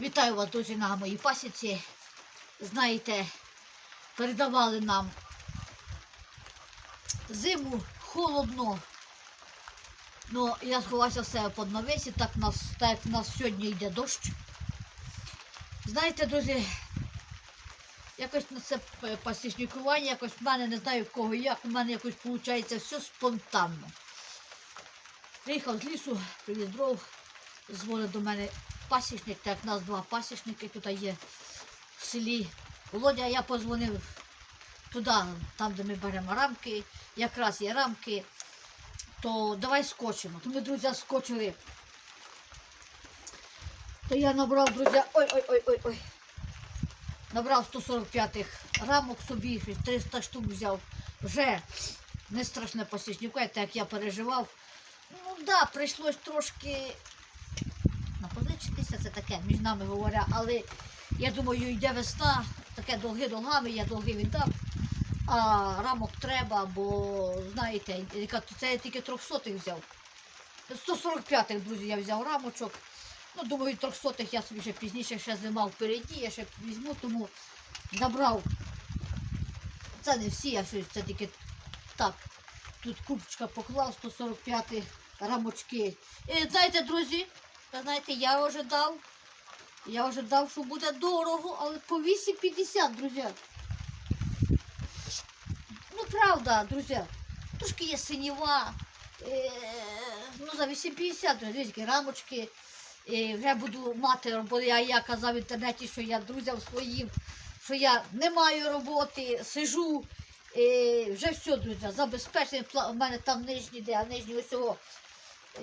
Вітаю вас, друзі, на моїй пасіці. Знаєте, передавали нам зиму холодно. Ну, я сховався в себе під навесі, так нас, так нас сьогодні йде дощ. Знаєте, друзі, якось на це пасічникування, якось в мене не знаю в кого як, у мене якось виходить все спонтанно. Приїхав з лісу, привіз дров, дзвонить до мене пасічник, так як нас два пасічники тут є в селі. Володя, я позвонив туди, там, де ми беремо рамки, якраз є рамки, то давай скочимо. То ми, друзі, скочили. То я набрав, друзі, ой-ой-ой-ой-ой. Набрав 145-х рамок собі, 300 штук взяв. Вже не страшне пасічнику, так як я переживав. Ну так, да, прийшлось трошки це таке, між нами говоря, але я думаю, йде весна, таке долги долгами, я долги віддав. А рамок треба, бо знаєте, це я тільки 300 взяв. 145-х, друзі, я взяв рамочок. Ну, думаю, 300-х я собі ще пізніше ще зима впереді, я ще візьму, тому набрав. Це не всі, я щось це тільки так. Тут кубочка поклав 145 рамочки. І, знаєте, друзі, ви знаєте, я ожидав. Я ожидав, що буде дорого, але по 8,50, друзі. Ну, правда, друзі. Трошки є синіва. Е, ну, за 8,50, друзі, рамочки. Е, вже буду мати, бо я, я казав в інтернеті, що я друзям своїм, що я не маю роботи, сижу. Е, вже все, друзі, забезпечений. У мене там нижній де, а нижній ось цього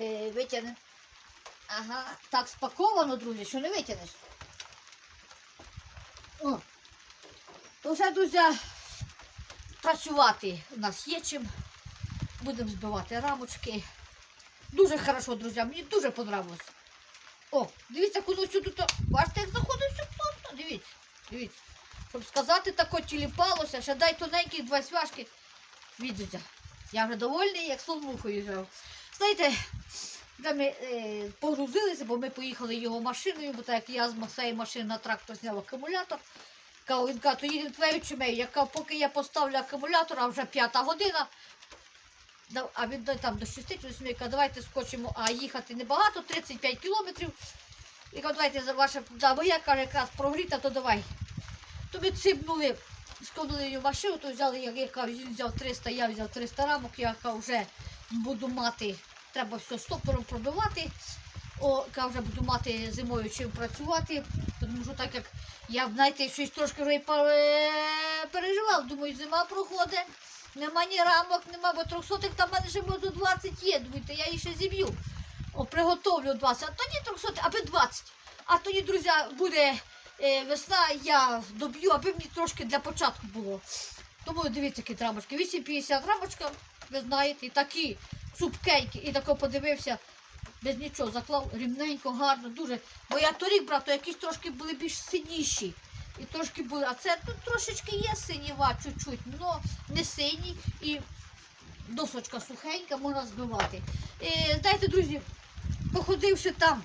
е. Ага, так спаковано, друзі, що не витягнеш. О. То вже, друзі, працювати у нас є чим. Будемо збивати рамочки. Дуже хорошо, друзі, мені дуже подобалось. О, дивіться, куди сюди. то- Бачите, як заходить все плотно. Дивіться, дивіться. Щоб сказати, тако тіліпалося, ще дай тоненькі два свяжки. Відеться. Я вже довольний, як соломухою жав. Знаєте, вже ми е, погрузилися, бо ми поїхали його машиною, бо так як я з своєї машини на трактор зняв акумулятор. Кажу, він каже, то їдемо твоєю чимею. Я кажу, поки я поставлю акумулятор, а вже п'ята година. А він там до 6 чи 8, каже, давайте скочимо, а їхати небагато, 35 кілометрів. І кажу, давайте за ваше, да, бо я каже, якраз прогріта, то давай. То ми ципнули, складали її машину, то взяли, як я кажу, він взяв 300, я взяв 300 рамок, я кажу, вже буду мати, треба все стопором пробивати. О, кажу, вже буду мати зимою чим працювати, тому що так як я, знаєте, щось трошки вже переживав, думаю, зима проходить. Нема ні рамок, нема, бо 300 там в мене ще може 20 є. Думаєте, я її ще зіб'ю. О, приготовлю 20, а тоді 300, аби 20. А тоді, друзі, буде е, весна, я доб'ю, аби мені трошки для початку було. Тому дивіться, які рамочки. 8,50 рамочка, ви знаєте, такі цупкенькі. І тако подивився, без нічого, заклав рівненько, гарно, дуже. Бо я торік брав, то якісь трошки були більш синіші. І трошки були, а це тут трошечки є синіва, чуть-чуть, але не синій і досочка сухенька, можна збивати. Е, знаєте, друзі, походивши там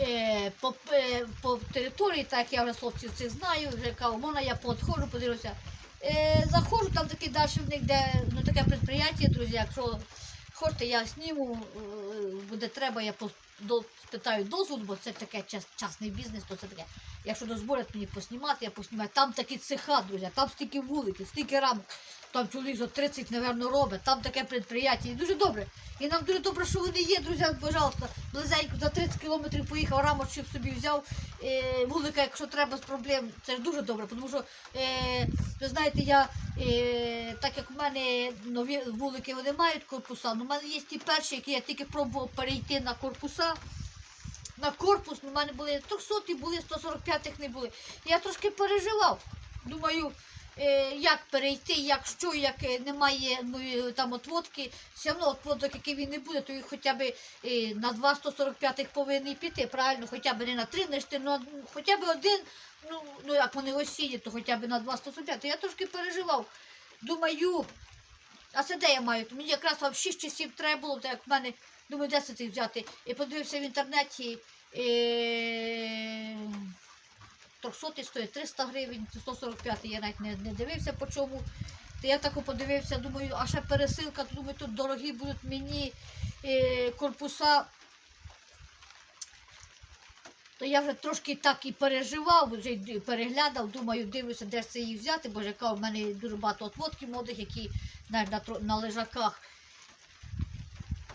е, по, е, по території, так я вже хлопців цих знаю, вже кажу, можна я підходжу, подивлюся. Е, заходжу, там такі далі в них, де ну, таке підприємство, друзі, якщо хочете, я зніму, е, буде треба, я питаю дозвіл, бо це таке час, частний бізнес, то це таке. Якщо дозволять мені поснімати, я поснімаю. Там такі цеха, друзі, там стільки вулики, стільки рамок. Там чоловік за 30, напевно, робить, там таке підприємство. І дуже добре. І нам дуже добре, що вони є, друзі, пожалуйста. Близенько за 30 кілометрів поїхав, рамочок собі взяв. Е, вулика, якщо треба з проблем, це ж дуже добре, тому що, е, ви знаєте, я, е, так як в мене нові вулики вони мають корпуса, але в мене є ті перші, які я тільки пробував перейти на корпуса. На корпус, ну, в мене були 300 були, 145-х не були. Я трошки переживав. Думаю, е, як перейти, як що, як е, немає ну, там отводки. Все одно отводок, який він не буде, то він хоча б е, на 2 145-х повинен піти, правильно, хоча б не на 3 нести, ну хоча б один, ну, ну як вони осінні, то хоча б на 2 145. Я трошки переживав. Думаю, а це де я маю? Мені якраз вам 6 часів треба було, так як в мене Думаю, де це цих взяти? І подивився в інтернеті. Е... 300 стоїть 300 гривень, 145 я навіть не, не дивився по чому. То я так подивився, думаю, а ще пересилка, думаю, тут дорогі будуть мені е, корпуса. То я вже трошки так і переживав, вже переглядав, думаю, дивлюся, де ж це її взяти, бо ж яка в мене дуже багато отводків молодих, які знаєш, на, на лежаках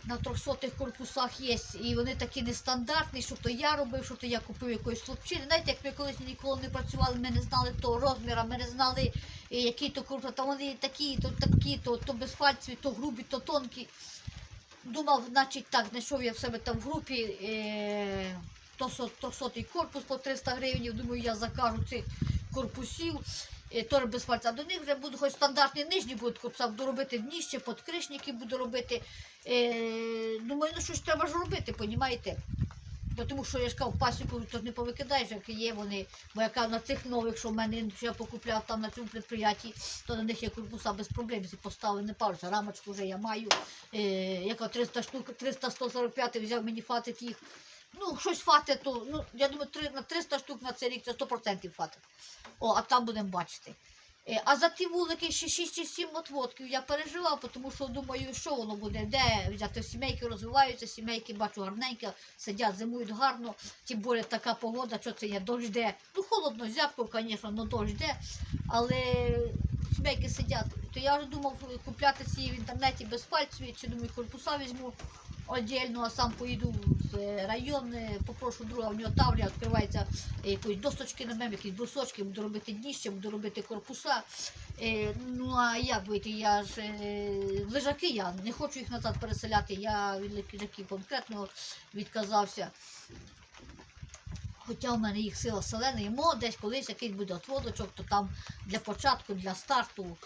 на 300 корпусах є, і вони такі нестандартні, що то я робив, що то я купив якоїсь хлопчини. Знаєте, як ми колись ніколи не працювали, ми не знали того розміру, ми не знали, е, які то корпуси, то вони такі, то такі, то, то безфальцеві, то грубі, то тонкі. Думав, значить так, знайшов я в себе там в групі е, то со- 300 корпус по 300 гривень, думаю, я закажу цих корпусів. Е, Теж без фальця. До них вже буду хоч стандартні нижні будуть корпуса, буду робити дніще, подкришники буду робити. Думаю, ну що треба ж робити, понімаєте? Бо Тому що я ж кажу, пасіку то не повикидаєш, як є вони. Бо яка на цих нових, що в мене що я покупляв там на цьому підприємстві, то на них є корпуса без проблем. Якщо поставили, не паруся, рамочку вже я маю. Е, яка 300 штук, 300 145 взяв мені фатить їх. Ну, щось фати, то ну, я думаю, три, на 300 штук на цей рік це 100% фатить. О, а там будемо бачити. Е, А за ті вулики ще 6 чи 7 отводків я переживав, тому що думаю, що воно буде, де взяти сімейки розвиваються, сімейки бачу гарненько, сидять, зимують гарно, тим більше така погода, що це є дощ йде. Ну, холодно, зябко, звісно, але дощ але сімейки сидять. То я вже думав купляти ці в інтернеті без пальців, чи думаю, корпуса візьму отдельно, а сам поїду в е, район, е, попрошу друга, в нього таврія відкривається е, якоїсь досточки на мене, якісь брусочки, буду робити дніще, буду робити корпуса. Ну а як вийти? Я ж лежаки я не хочу їх назад переселяти. Я від лежаків конкретно відказався. Хоча в мене їх сила селена, йому десь колись якийсь буде отводочок, то там для початку, для старту,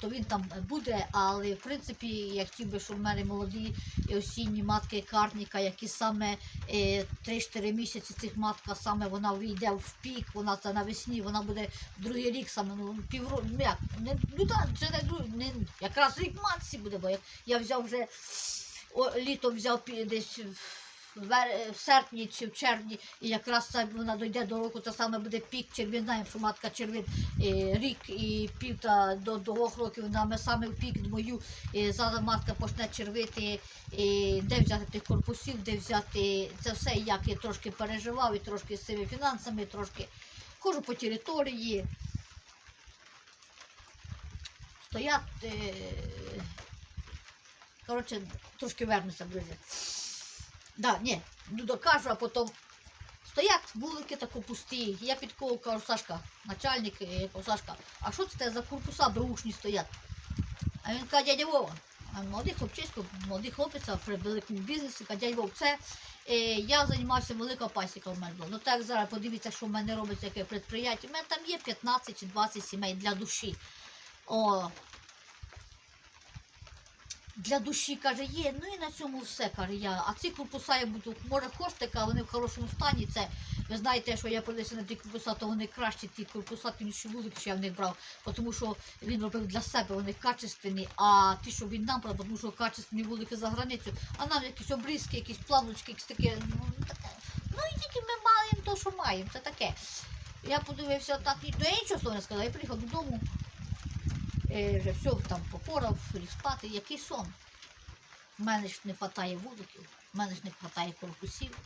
то він там буде. Але в принципі я хотів би, щоб в мене молоді е, осінні матки карніка, які саме е, 3-4 місяці цих матка саме вона вийде в пік, вона це навесні, вона буде другий рік саме, ну півроку, ну як, не, ну так, це не, не якраз рік матці буде, бо я, я взяв вже о, літо взяв десь в, серпні чи в червні, і якраз це вона дойде до року, то саме буде пік червін. Знаємо, що матка червін е, рік і пів та до двох років вона ми саме в пік мою. Е, зараз матка почне червити, е, де взяти тих корпусів, де взяти це все, як я трошки переживав, і трошки з цими фінансами, трошки ходжу по території. Стоять. Е, Коротше, трошки вернуся, друзі. Да, ні, ну, докажу, а потім стоять вулики тако пусті. Я під кажу, Сашка, начальник, е, я кажу, Сашка, а що це за корпуса беушні стоять? А він каже, дядя Вова, а молодий хлопчисько, молодий хлопець при великому бізнесі, каже, дядя Вов, це е, я займався велика пасіка в мене була. Ну так зараз подивіться, що в мене робиться яке підприємство. У мене там є 15 чи 20 сімей для душі. О, для душі каже, є, ну і на цьому все, каже я. А ці корпуса я буду, може хостика, вони в хорошому стані. Це ви знаєте, що я подивився на ті корпуса, то вони кращі ті корпуса, ті інші вулики, що я в них брав, тому що він робив для себе, вони качественні, а ті, що він нам брав, тому що качественні вулики за границю, а нам якісь обрізки, якісь плавночки, якісь таке. Ну, таке. ну і тільки ми маємо то, що маємо, це таке. Я подивився так, і я нічого слова не сказала, я приїхав додому. Е, вже все там попорав, ліг спати, який сон. У мене ж не вистачає вуликів, в мене ж не вистачає корпусів.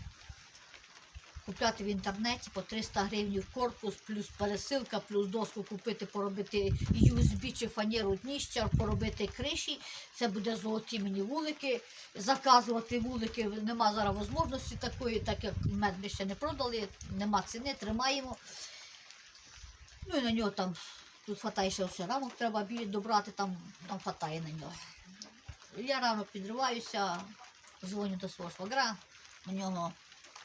Купляти в інтернеті по 300 гривень корпус, плюс пересилка, плюс доску купити, поробити USB чи фанеру дніща, поробити криші. Це буде золоті мені вулики. Заказувати вулики нема зараз можливості такої, так як мед ми ще не продали, нема ціни, тримаємо. Ну і на нього там Тут хватає ще все рамок, треба білі добрати, там, там хватає на нього. Я рано підриваюся, дзвоню до свого швагра, у нього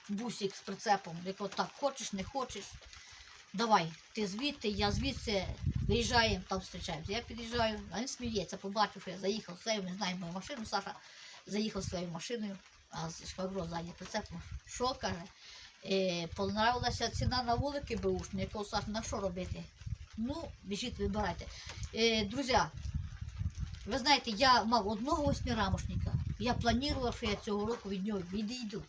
бусик з прицепом, якого так хочеш, не хочеш. Давай, ти звідти, я звідси виїжджаємо, там зустрічаємося. Я під'їжджаю, а він сміється, побачив, що я заїхав своєю, не знаю мою машину, Саша заїхав своєю машиною, а з швагро ззаді прицепом. Що каже? Е, понравилася ціна на вулики беушні, якого Саша, на що робити? Ну, біжіть, вибирайте. Е, друзі, ви знаєте, я мав одного восьмирамошника, Я планувала, що я цього року від нього відійду.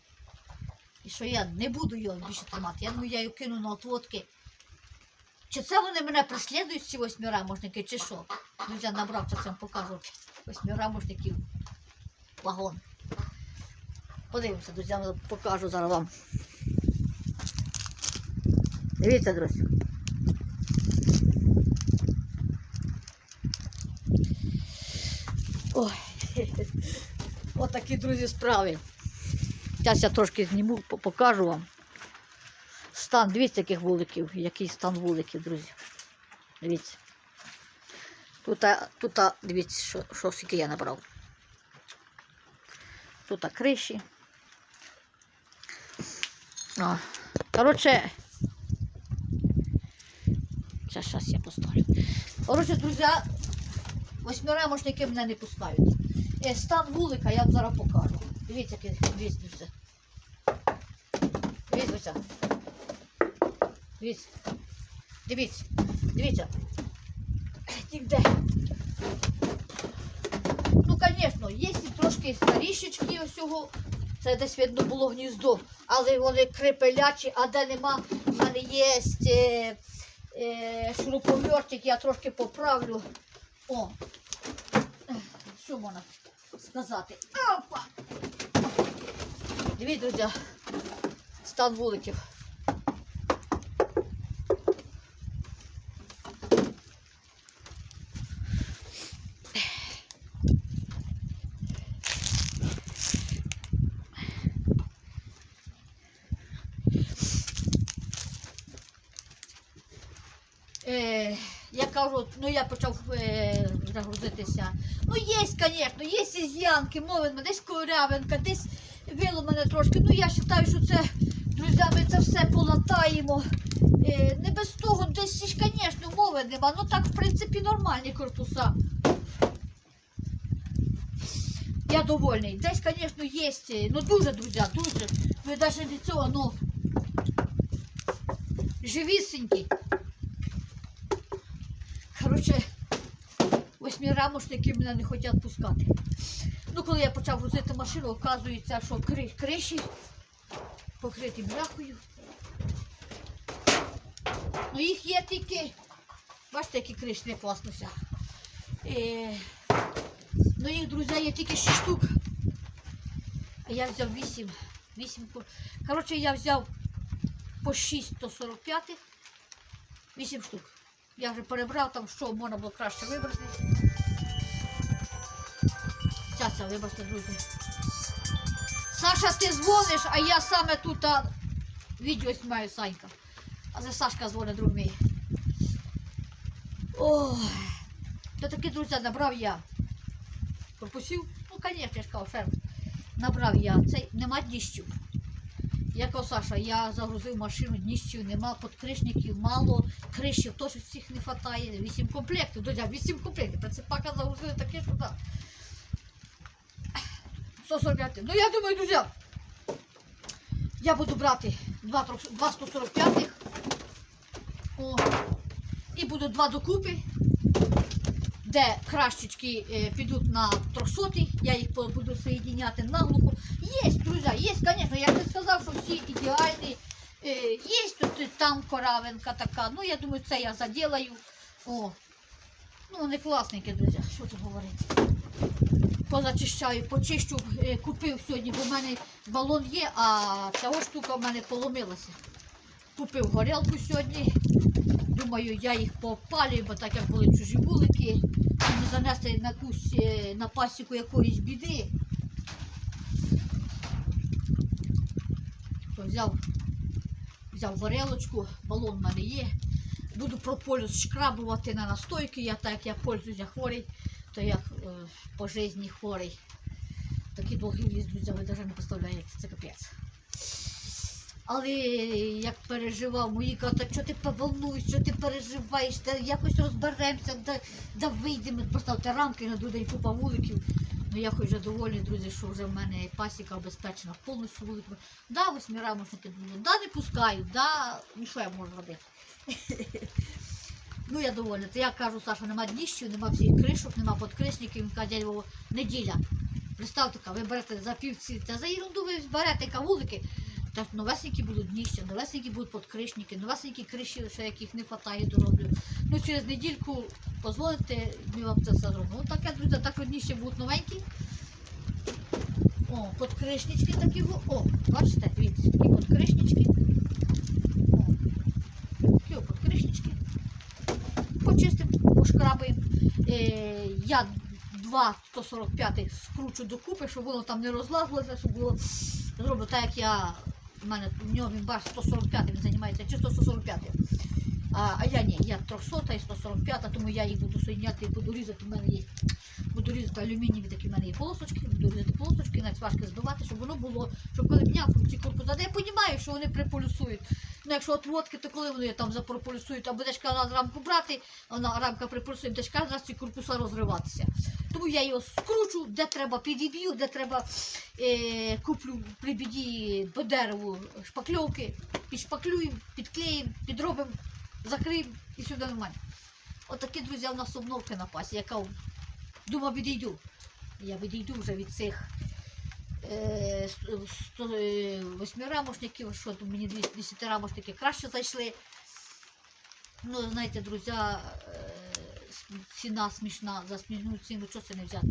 І що я не буду його більше тримати. Я думаю, я його кину на отводки. Чи це вони мене преслідують, ці восьмирамошники, чи що? Друзі, набрав, вам покажу восьмирамошників вагон. Подивимося, друзі, покажу зараз вам. Дивіться, друзі. Ой. Отакі, друзі, справи. Зараз я трошки зніму, покажу вам. Стан, дивіться, яких вуликів, який стан вуликів, друзі. Дивіться. Тут, тут дивіться, що, що скільки я набрав. Тут криші. Коротше. Зараз, зараз я поставлю. Коротше, друзі, восьмирамошники мене не пускають. Е, стан вулика я вам зараз покажу. Дивіться, який дивіться, дивіться. Дивіться. Дивіться. Дивіться. Дивіться. Ну, звісно, є трошки старішечки усього. Це десь видно було гніздо, але вони крепелячі, а де нема, в мене є е, е, шуруповертик, я трошки поправлю. О, що можна сказати? Опа! Дивіться, друзі, стан вуликів. Я кажу, ну я почав е, загрузитися. Ну, є, звісно, є ізянки, мови, десь корявинка, десь виломане трошки. Ну, я вважаю, що це, друзі, ми це все полатаємо. Е, не без того, десь, звісно, мови нема. Ну так, в принципі, нормальні корпуса. Я довольний. Десь, звісно, є. е, Ну дуже, друзі, дуже. Ви навіть від цього, ну, живісенькі. Коротше, восьмирамошники мене не хочуть пускати. Ну, коли я почав грузити машину, оказується, що кри- криші покриті бляхою. Ну, їх є тільки. Бачите, які криші не класнуся. Е, ну, їх, друзі, є тільки 6 штук. А я взяв 8. 8 по- Коротше, я взяв по 6 145, 8 штук. Я вже перебрав там, що можна було краще вибрати. Це вибрати, друзі. Саша, ти дзвониш, а я саме тут а, відео знімаю Санька. А це Сашка дзвонить друг мій. Ой. То таки, друзі, набрав я. Корпусів? Ну, звісно, я ж кажу, ферм. Набрав я. Цей нема дніщів. Я кажу, Саша, я загрузив машину, дніщів нема, подкришників мало, кришів теж всіх не вистачає. Вісім комплектів, друзі, вісім комплектів. Прицепака загрузили таке, що так. 145. Ну я думаю, друзі, я буду брати два, два 145 О, і буду два докупи, де кращечки е, підуть на 300, я їх буду соєдиняти наглухо. Є, друзі, є, звісно, я не сказав, що всі ідеальні. Е, є тут там коравинка така, ну я думаю, це я заділаю. О, ну вони класненькі, друзі, що тут говорити. Позачищаю, почищу, е, купив сьогодні, бо в мене балон є, а ця штука в мене поломилася. Купив горілку сьогодні. Думаю, я їх попалюю, бо так як були чужі вулики, не занести на кусь е, на пасіку якоїсь біди. То взяв, взяв горілочку, балон в мене є. Буду прополіс шкрабувати на настойки, я так я пользуюся хворий, то як е, по житті хворий. Такі довгі друзі, ви навіть не представляєте, це капець. Але як переживав, мої кажуть, що ти поволнуєш, що ти переживаєш, та якось розберемося, да, да вийдемо, поставте рамки на другий купа вуликів. Ну я хоч вже доволі, друзі, що вже в мене пасіка обезпечена повністю вуликами. Да, восьмирамошники, друзі, да, не пускають, да, ну що я можу робити? Ну я довольна. То я кажу, Саша, нема дніщів, нема всіх кришок, нема подкришників. Він каже, неділя. Представте, ви берете за півці, та за ерунду ви берете ка вулики. Та новесенькі будуть дніща, новесенькі будуть подкришники, новесенькі криші, ще яких не вистачає, дороблю. Ну через недільку дозволите, ми вам це все зробимо. Ну таке, друзі, так одніше будуть новенькі. О, подкришнички такі. О, бачите, дивіться, такі подкришнички. О, такі подкришнички. Почистимо, пошкрабаємо. Е, я два 145 скручу докупи, щоб воно там не розлазилося, щоб було зроблю так, як я. У мене в нього він бачить 145 він займається, чи 145. А, а я ні, я 300 і 145, тому я їх буду соєдняти і буду різати. У мене є. Буду різати алюмінієві такі в мене є полосочки, буду різати полосочки, навіть важко збивати, щоб воно було, щоб коли м'яко ці корпуси. Я розумію, що вони приполюсують. Ну, якщо от водки, то коли вони там запрополюсують, а будеш раз рамку брати, вона рамка приполюсує, будеш кожен раз ці корпуса розриватися. Тому я його скручу, де треба підіб'ю, де треба е, куплю при біді по дереву шпакльовки, підшпаклюємо, підклеїмо, підробимо, закриємо і сюди нормально. Отакі, друзі, у нас обновки на пасі, яка думав відійду. Я відійду вже від цих е, е, восьмирамошників, що тут мені дві- десятирамошники краще зайшли. Ну, знаєте, друзі, е, ціна смішна, за смішну ціну, що це не взяти?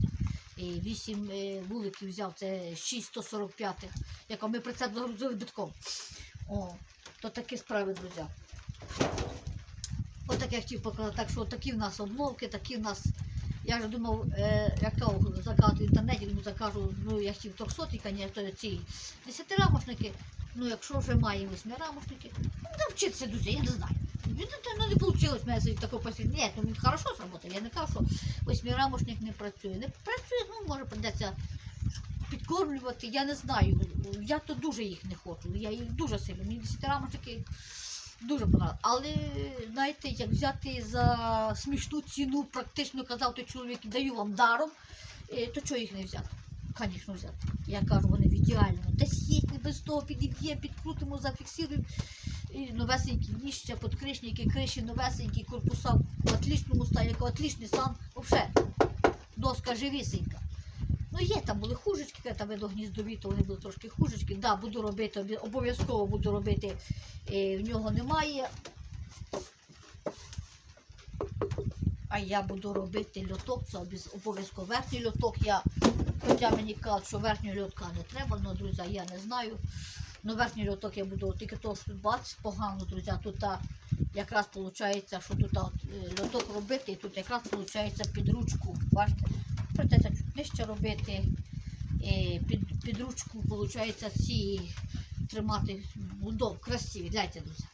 І Вісім е, вуликів взяв, це 6,145, яка ми прицеп загрузили битком. О, то такі справи, друзі. Отак я хотів показати, так що такі в нас обновки, такі в нас. Я вже думав, е, яка заказ в інтернеті, ну закажу, ну я хотів 300, звісно, ці десятирамошники. Ну, якщо вже має восьмирамошники, ну навчитися, друзі, я не знаю. Ну, не вийшло в мене такого посвідчення. Ні, ну він хорошо зробив. Я не кажу, що восьмирамошник не працює. Не працює, ну може придеться підкормлювати, я не знаю. Я то дуже їх не хочу. Я їх дуже сильно. Мені десятирамошники дуже понравилось. Але знаєте, як взяти за смішну ціну, практично казав той чоловік, даю вам даром, е, то чого їх не взяти? Звісно, взяти. Я кажу, вони в ідеально. Десь є, без того підіб'є, підкрутимо, зафіксуємо. І новесенькі ніща, подкришники, криші, новесенькі, корпуса в отличному стані, як отличний стан, взагалі. Доска живісенька. Ну, є там були хужечки, коли там видно гніздові, то вони були трошки хужечки. Да, буду робити, обов'язково буду робити, е, в нього немає. А я буду робити льоток, це обов'язково верхній льоток. Я, хоча мені кажуть, що верхнього льотка не треба, але, друзі, я не знаю. Ну, верхній льоток я буду тільки того, що погано, друзі. Тут якраз виходить, що тут е, льоток робити, і тут якраз виходить під ручку. Бачите? Придеться чуть нижче робити. Під, під ручку, виходить, ці тримати удоб, красиві. Гляньте, друзі.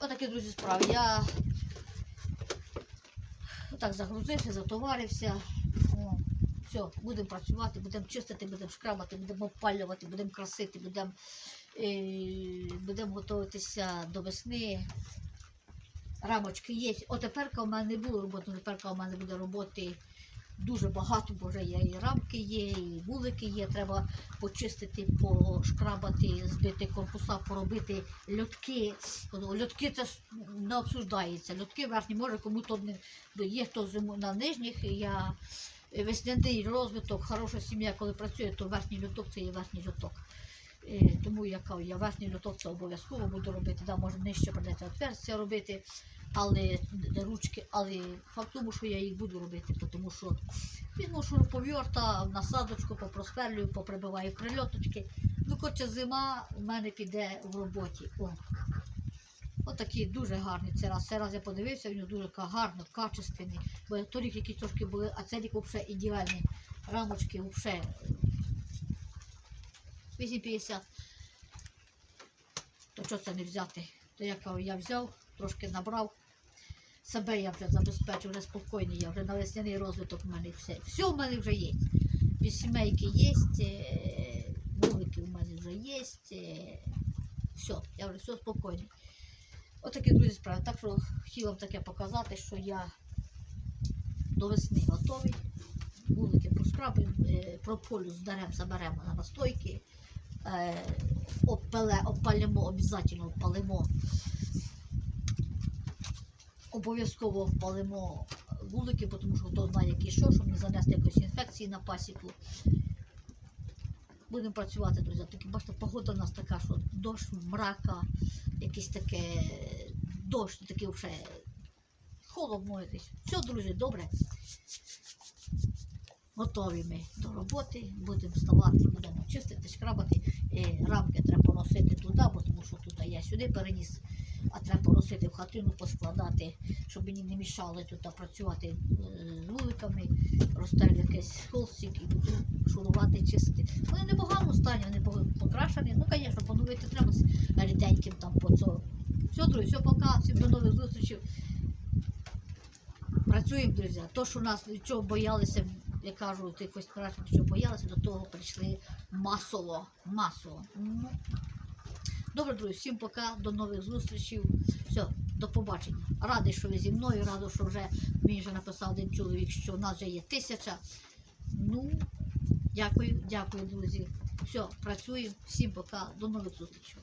Отакі, друзі, справи. Я так загрузився, затоварився. Все, будемо працювати, будемо чистити, будемо шкрабати, будемо опалювати, будемо красити, будемо е, будемо готуватися до весни. Рамочки є. О, у мене не було роботи, теперка у мене буде роботи дуже багато, бо вже є і рамки є, і вулики є. Треба почистити, пошкрабати, збити корпуса, поробити льотки. Льотки це не обсуждається. Льотки верхні, може кому то не є хто зиму на нижніх. Я весняний розвиток, хороша сім'я, коли працює, то верхній льоток це є верхній льоток. Е, Тому я кажу, я верхній льоток це обов'язково буду робити. Да, може нижче придеться отверстя робити, але ручки, але факт тому, що я їх буду робити, тому що візьму шуруповерта, насадочку попросперлюю, поприбиваю прильоточки. Ну, коротше, зима в мене піде в роботі. О. Отакий дуже гарний цей раз. Цей раз я подивився, він дуже гарно, качественний. Бо торік якісь трошки були, а цей рік взагалі ідеальні. Рамочки взагалі 8,50. То що це не взяти? То я я взяв, трошки набрав. Себе я вже забезпечив, вже спокійний, я вже на весняний розвиток в мене все. Все в мене вже є. Сімейки є, е, вулики в мене вже є. е, Все, я вже все спокійний. Отакі друзі справи. Так що хотіла вам таке показати, що я до весни готовий. Вулики пошкрабимо, е, прополю здаремо, заберемо на настойки. Обпалимо, обов'язково обпалимо. Обов'язково обпалимо вулики, тому що хто знає, які що, щоб не занести якоїсь інфекції на пасіку. Будемо працювати, друзі. Такі, бачите, погода у нас така, що дощ, мрака, якесь таке дощ, таке вже холодно якесь. Все, друзі, добре. Готові ми до роботи, будемо вставати, будемо чистити, шкрабати. Рамки треба поносити туди, бо тому що тут я сюди переніс, а треба поносити в хатину, поскладати, щоб мені не мішали тут працювати е, з вуликами, розставлю якийсь холстик і буду шурувати, чистити. Вони не в стані, вони по- покрашені. Ну, звісно, поновити треба з ріденьким там по цьому. Все, друзі, все, пока, всім до нових зустрічей. Працюємо, друзі. То, що нас чого боялися, я кажу, якось страшно, що боялися, до того прийшли масово. Масово. Добре, друзі, всім пока, до нових зустрічей. Все, до побачення. Радий, що ви зі мною, радий, що вже мені вже написав один чоловік, що в нас вже є тисяча. Ну, дякую, дякую, друзі. Все, працюємо. Всім пока, до нових зустрічей.